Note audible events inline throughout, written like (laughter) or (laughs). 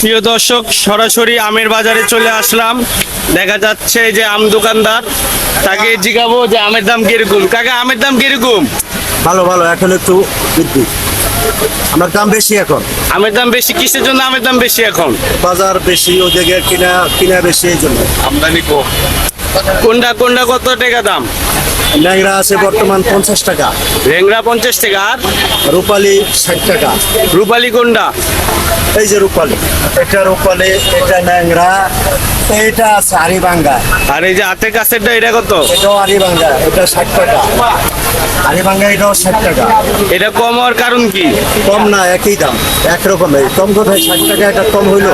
প্রিয় দর্শক সরাসরি আমের বাজারে চলে আসলাম। দেখা যাচ্ছে যে আম দোকানদার তাকে জিগাবো যে আমের দাম কীরকম। কাকা আমের দাম কীরকম? ভালো ভালো এখন একটু বৃদ্ধি। আমার দাম বেশি এখন। আমের দাম বেশি কিসের জন্য আমের দাম বেশি এখন? বাজার বেশি ও জায়গায় কিনা কিনা বেশি এই জন্য। আমদানি কম। কোনটা কোনটা কত টাকা দাম? ল্যাংরা আছে বর্তমান পঞ্চাশ টাকা। রেংরা পঞ্চাশ টাকা আর? রূপালি ষাট টাকা। রূপালি কোনটা? এই যে রূপালি। এটা উপরে এটা ন্যাংরা এটা আছে আরিবাঙ্গা আর এই যে হাতে কাছেরটা এটা কত? এটাও আরিবাঙ্গা এটা ষাট টাকা। আরিবাঙ্গা এটাও ষাট টাকা। এটা কম হওয়ার কারণ কি? কম না একই দাম একরকমের কম কোথায় ষাট টাকা এটা কম হইল।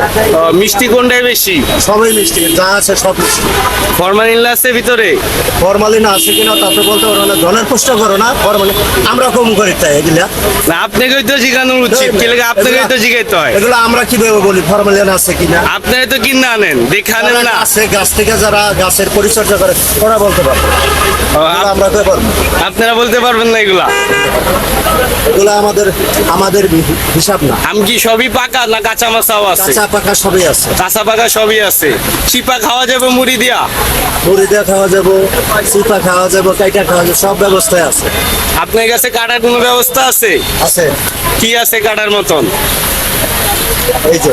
মিষ্টি কোনটাই বেশি? সবই মিষ্টি যা আছে সব মিষ্টি। ফরমালিন আছে ভিতরে? ফরমালিন আছে কিনা তা তো বলতে পারব না। ধনের প্রশ্ন করো না ফরমালিন। আমরা কম করি তাই এগুলা। না আপনাকেই তো জিজ্ঞানো উচিত কি লাগে আপনাকেই তো জিজ্ঞাইতে হয়। এগুলো আমরা কীভাবে বলি ফরমালিন আছে কিনা আপনারা তো কিনে আনেন দেখে আনেন না। আছে গাছ থেকে যারা গাছের পরিচর্যা করে ওরা বলতে আমরা তো পারব আপনারা বলতে পারবেন না এগুলা। এগুলো আমাদের আমাদের হিসাব না। আম কি সবই পাকা না কাঁচা মাছাও আছে? কাঁচা পাকা সবই আছে। কাঁচা পাকা সবই আছে। চিপা খাওয়া যাবে মুড়ি দিয়া? মুড়ি দিয়ে খাওয়া যাব চিপা খাওয়া যাব কাইটা খাওয়া যাব সব ব্যবস্থায় আছে। আপনার কাছে কাটার কোনো ব্যবস্থা আছে? আছে। কি আছে কাটার মতন? এই যে।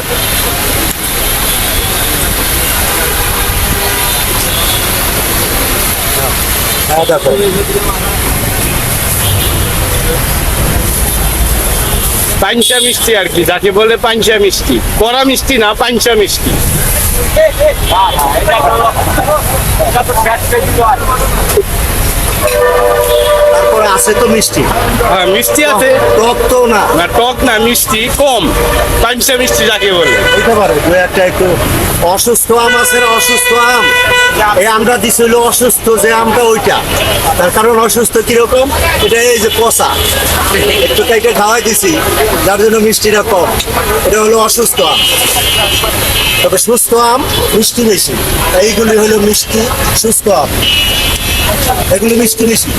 হ্যাঁ দেখো। পাঞ্চা মিষ্টি আর কি যাকে বলে পাঞ্চা মিষ্টি। কড়া মিষ্টি না পাঞ্চা মিষ্টি। (laughs) আছে তো মিষ্টি? হ্যাঁ মিষ্টি আছে। টক তো না। না টক না মিষ্টি কম। পাঞ্চা মিষ্টি যাকে বলে। বলতে পারে দু একটা একটু অসুস্থ আম আছে না অসুস্থ আম? এই আমটা দিছিল অসুস্থ যে আমটা ওইটা। তার কারণ অসুস্থ কীরকম? এটা এই যে পচা একটু কাইটে খাওয়াই দিছি যার জন্য মিষ্টিটা কম। এটা হলো অসুস্থ আম। তবে সুস্থ আম মিষ্টি বেশি। এইগুলি হলো মিষ্টি সুস্থ আম। এগুলি মিস বেশি